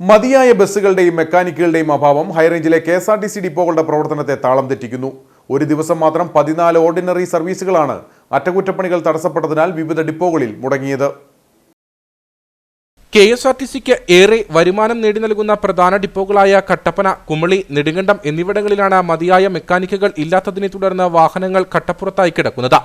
മതിയായ ബസ്സുകളുടെയും മെക്കാനിക്കുകളുടെയും അഭാവം ഹൈറേഞ്ചിലെ K S R T C ഡിപ്പോകളുടെ പ്രവർത്തനത്തെ താളം തെറ്റിക്കുന്നു. ഒരു ദിവസം മാത്രം പതിനാല് ഓർഡിനറി സർവീസുകളാണ് അറ്റകുറ്റപ്പണികൾ തടസ്സപ്പെട്ടതിനാൽ വിവിധ ഡിപ്പോകളിൽ മുടങ്ങിയത്. കെ എസ് ആർ ടി സിക്ക് ഏറെ വരുമാനം നേടി നൽകുന്ന പ്രധാന ഡിപ്പോകളായ കട്ടപ്പന കുമളി നെടുങ്കണ്ടം എന്നിവിടങ്ങളിലാണ് മതിയായ മെക്കാനിക്കുകൾ ഇല്ലാത്തതിനെ തുടർന്ന് വാഹനങ്ങൾ കട്ടപ്പുറത്തായി കിടക്കുന്നത്.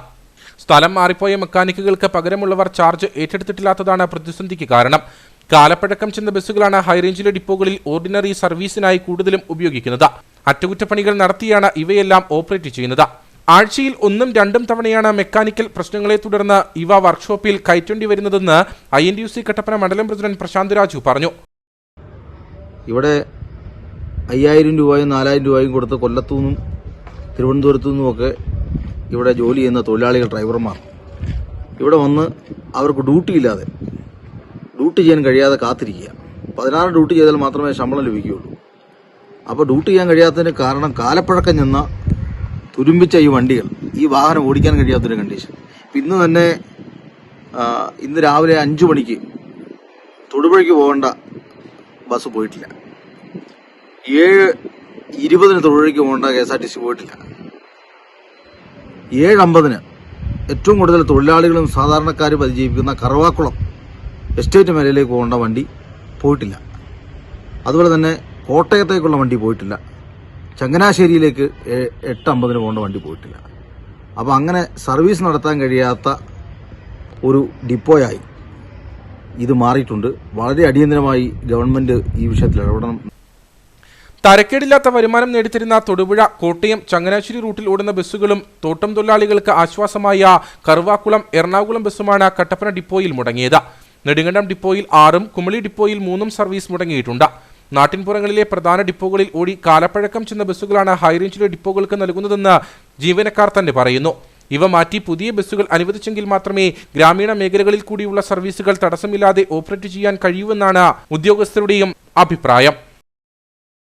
സ്ഥലം മാറിപ്പോയ മെക്കാനിക്കുകൾക്ക് പകരമുള്ളവർ ചാർജ് ഏറ്റെടുത്തിട്ടില്ലാത്തതാണ് പ്രതിസന്ധിക്ക് കാരണം. കാലപ്പഴക്കം ചെന്ന ബസ്സുകളാണ് ഹൈറേഞ്ചിലെ ഡിപ്പോകളിൽ ഓർഡിനറി സർവീസിനായി കൂടുതലും ഉപയോഗിക്കുന്നത്. അറ്റകുറ്റപ്പണികൾ നടത്തിയാണ് ഇവയെല്ലാം ഓപ്പറേറ്റ് ചെയ്യുന്നത്. ആഴ്ചയിൽ ഒന്നും രണ്ടും തവണയാണ് മെക്കാനിക്കൽ പ്രശ്നങ്ങളെ തുടർന്ന് ഇവ വർക്ക്ഷോപ്പിൽ കയറ്റേണ്ടി വരുന്നതെന്ന് I N U C Kattappana മണ്ഡലം പ്രസിഡന്റ് പ്രശാന്ത് രാജു പറഞ്ഞു. ഇവിടെ അയ്യായിരം രൂപയും നാലായിരം രൂപയും കൊടുത്ത് കൊല്ലത്തു നിന്നും തിരുവനന്തപുരത്തു നിന്നുമൊക്കെ ഇവിടെ ജോലി ചെയ്യുന്ന തൊഴിലാളികൾ ഡ്രൈവർമാർ ഇവിടെ വന്ന് അവർക്ക് ഡ്യൂട്ടി ഇല്ലാതെ ഡ്യൂട്ടി ചെയ്യാൻ കഴിയാതെ കാത്തിരിക്കുക. പതിനാറ് ഡ്യൂട്ടി ചെയ്താൽ മാത്രമേ ശമ്പളം ലഭിക്കുകയുള്ളൂ. അപ്പോൾ ഡ്യൂട്ടി ചെയ്യാൻ കഴിയാത്തതിന് കാരണം കാലപ്പഴക്കം ചെന്ന തുരുമ്പിച്ച ഈ വണ്ടികൾ ഈ വാഹനം ഓടിക്കാൻ കഴിയാത്തൊരു കണ്ടീഷൻ ഇന്ന് തന്നെ ഇന്ന് രാവിലെ അഞ്ചു മണിക്ക് തൊടുപുഴയ്ക്ക് പോകേണ്ട ബസ് പോയിട്ടില്ല. ഏഴ് ഇരുപതിന് തൊഴിലേക്ക് പോകേണ്ട K S R T C പോയിട്ടില്ല. ഏഴ് അമ്പതിന് ഏറ്റവും കൂടുതൽ തൊഴിലാളികളും സാധാരണക്കാരും പരിചയിപ്പിക്കുന്ന കറവാക്കുളം. എസ്റ്റേറ്റ് മേഖലയിലേക്ക് പോകേണ്ട വണ്ടി പോയിട്ടില്ല. അതുപോലെ തന്നെ കോട്ടയത്തേക്കുള്ള വണ്ടി പോയിട്ടില്ല. ചങ്ങനാശ്ശേരിയിലേക്ക് എട്ട് അമ്പതിന് പോകേണ്ട വണ്ടി പോയിട്ടില്ല. അപ്പോൾ അങ്ങനെ സർവീസ് നടത്താൻ കഴിയാത്ത ഒരു ഡിപ്പോയായി. ഇത് മാറിയിട്ടുണ്ട്. വളരെ അടിയന്തരമായി ഗവൺമെന്റ് ഈ വിഷയത്തിൽ ഇടപെടണം. തരക്കേടില്ലാത്ത വരുമാനം നേടിത്തരുന്ന തൊടുപുഴ കോട്ടയം ചങ്ങനാശ്ശേരി റൂട്ടിൽ ഓടുന്ന ബസ്സുകളും തോട്ടം തൊഴിലാളികൾക്ക് ആശ്വാസമായ കറുവാക്കുളം എറണാകുളം ബസ്സുമാണ് കട്ടപ്പന ഡിപ്പോയിൽ മുടങ്ങിയത്. നെടുങ്കണ്ടം ഡിപ്പോയിൽ ആറും കുമളി ഡിപ്പോയിൽ മൂന്നും സർവീസ് മുടങ്ങിയിട്ടുണ്ട്. നാട്ടിൻപുറങ്ങളിലെ പ്രധാന ഡിപ്പോകളിൽ ഓടി കാലപ്പഴക്കം ചെന്ന ബസ്സുകളാണ് ഹൈറേഞ്ചിലെ ഡിപ്പോകൾക്ക് നൽകുന്നതെന്ന് ജീവനക്കാർ തന്നെ പറയുന്നു. ഇവ മാറ്റി പുതിയ ബസ്സുകൾ അനുവദിച്ചെങ്കിൽ മാത്രമേ ഗ്രാമീണ മേഖലകളിൽ കൂടിയുള്ള സർവീസുകൾ തടസ്സമില്ലാതെ ഓപ്പറേറ്റ് ചെയ്യാൻ കഴിയൂവെന്നാണ് ഉദ്യോഗസ്ഥരുടെയും അഭിപ്രായം.